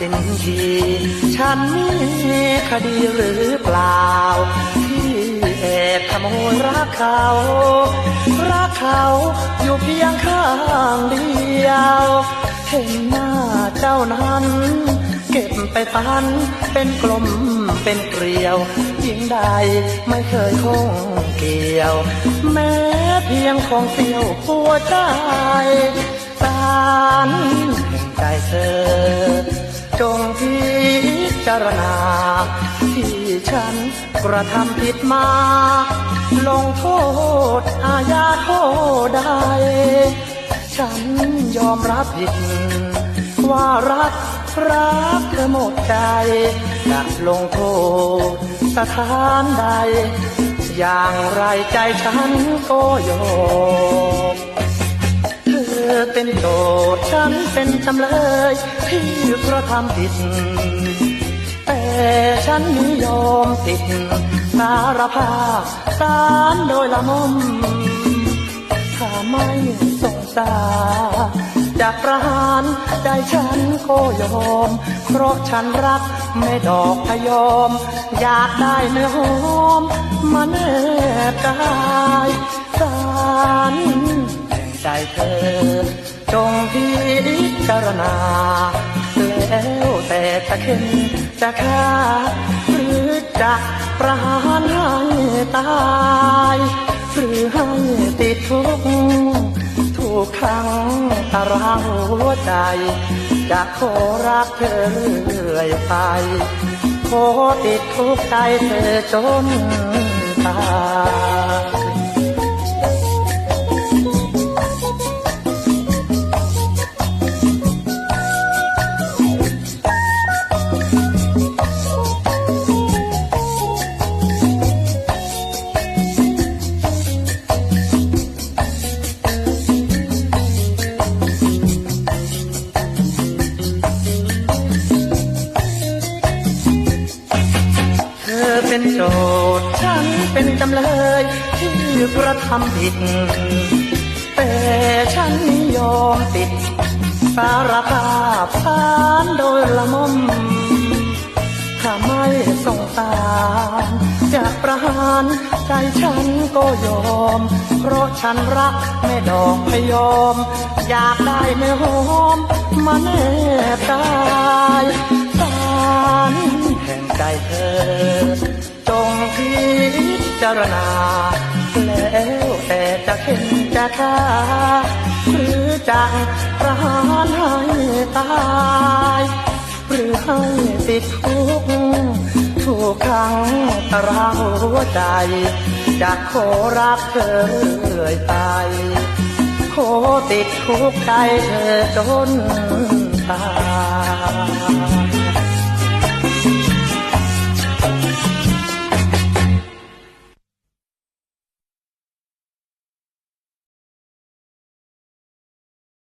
ทีฉันมีคดีหรือเปล่า ที่แอบขโมยรักเขา รักเขาอยู่เพียงข้างเดียว เห็นหน้าเจ้านั้น เก็บไปปันเป็นกลมเป็นเกลียวยิ่งใดไม่เคยคงเกี่ยว แม้เพียงของเสียวหัวใจารณา ที่ฉันกระทำผิดมา ลงโทษอาญาโทษใดฉันยอมรับผิด ว่ารักรักเธอหมดใจจะลงโทษสถานใด อย่างไรใจฉันก็ยอมเธอเป็นโจทย์ฉันเป็นจำเลย ที่กระทำผิด แต่ฉันนี้ยอมติดสารภาพสารโดยละมุมถ้าไม่สงสารจากประหารใจฉันก็ยอม เพราะฉันรักแม่ดอกพยอม อยากได้เนื้อหอมมาแนบกายสารแห่งใจเธอ จงพิจารณา แล้วแต่จะเข็นจะฆ่าหรือจะประหารให้ตายหรือให้ติดทุกข์ถูกขังตารางหัวใจจะขอรักเธอเรื่อยไปขอติดทุกข์ใจเธอจนตาย ฉันเป็นจำเลยที่กระทำผิด แต่ฉันยอมติด สารภาพสารโดยละมุมถ้าไม่สงสารจะประหารใจฉันก็ยอม เพราะฉันรักแม่ดอกพยอม อยากได้เนื้อหอมมาแนบกายสารแห่งใจเธอ จารณา แล้วแต่จะเข็นจะฆ่าหรือจะประหารให้ตายหรือให้ติดคุกถูกขังตรางหัวใจจะขอรักเธอเรื่อยไปขอติดคุกใจเธอจน